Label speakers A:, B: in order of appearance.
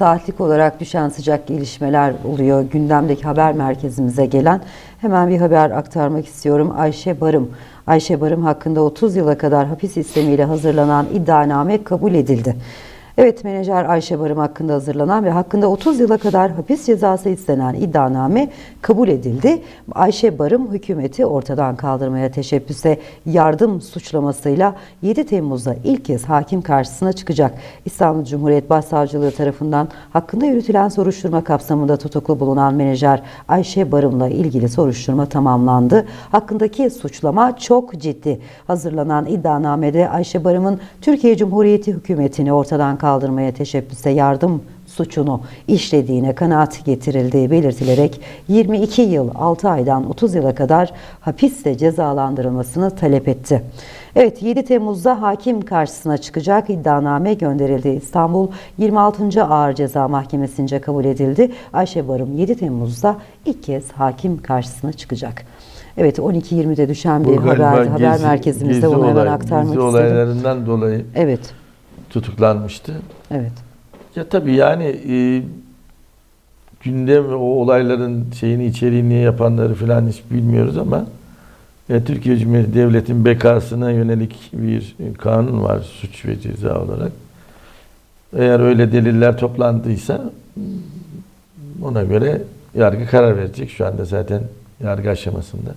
A: saatlik olarak düşen sıcak gelişmeler oluyor. Gündemdeki haber merkezimize gelen hemen bir haber aktarmak istiyorum. Ayşe Barım. Ayşe Barım hakkında 30 yıla kadar hapis istemiyle hazırlanan iddianame kabul edildi. Evet menajer Ayşe Barım hakkında hazırlanan ve hakkında 30 yıla kadar hapis cezası istenen iddianame kabul edildi. Ayşe Barım hükümeti ortadan kaldırmaya teşebbüse yardım suçlamasıyla 7 Temmuz'da ilk kez hakim karşısına çıkacak. İstanbul Cumhuriyet Başsavcılığı tarafından hakkında yürütülen soruşturma kapsamında tutuklu bulunan menajer Ayşe Barım'la ilgili soruşturma tamamlandı. Hakkındaki suçlama çok ciddi. Hazırlanan iddianamede Ayşe Barım'ın Türkiye Cumhuriyeti hükümetini ortadan kaldırmaya teşebbüse yardım suçunu işlediğine kanaat getirildiği belirtilerek 22 yıl 6 aydan 30 yıla kadar hapiste cezalandırılmasını talep etti. Evet 7 Temmuz'da hakim karşısına çıkacak iddianame gönderildi. İstanbul 26. Ağır Ceza Mahkemesi'nce kabul edildi. Ayşe Barım 7 Temmuz'da ilk kez hakim karşısına çıkacak. Evet 12.20'de düşen bir haber, haber merkezimizde onu hemen aktarmak
B: gezi
A: istedim.
B: olaylarından dolayı
A: Evet,
B: tutuklanmıştı.
A: evet.
B: Ya tabii yani e, gündem o olayların şeyini içeriğini yapanları falan hiç bilmiyoruz ama e, Türkiye Cumhuriyeti Devleti'nin bekasına yönelik bir e, kanun var suç ve ceza olarak. Eğer öyle deliller toplandıysa ona göre yargı karar verecek. Şu anda zaten yargı aşamasında.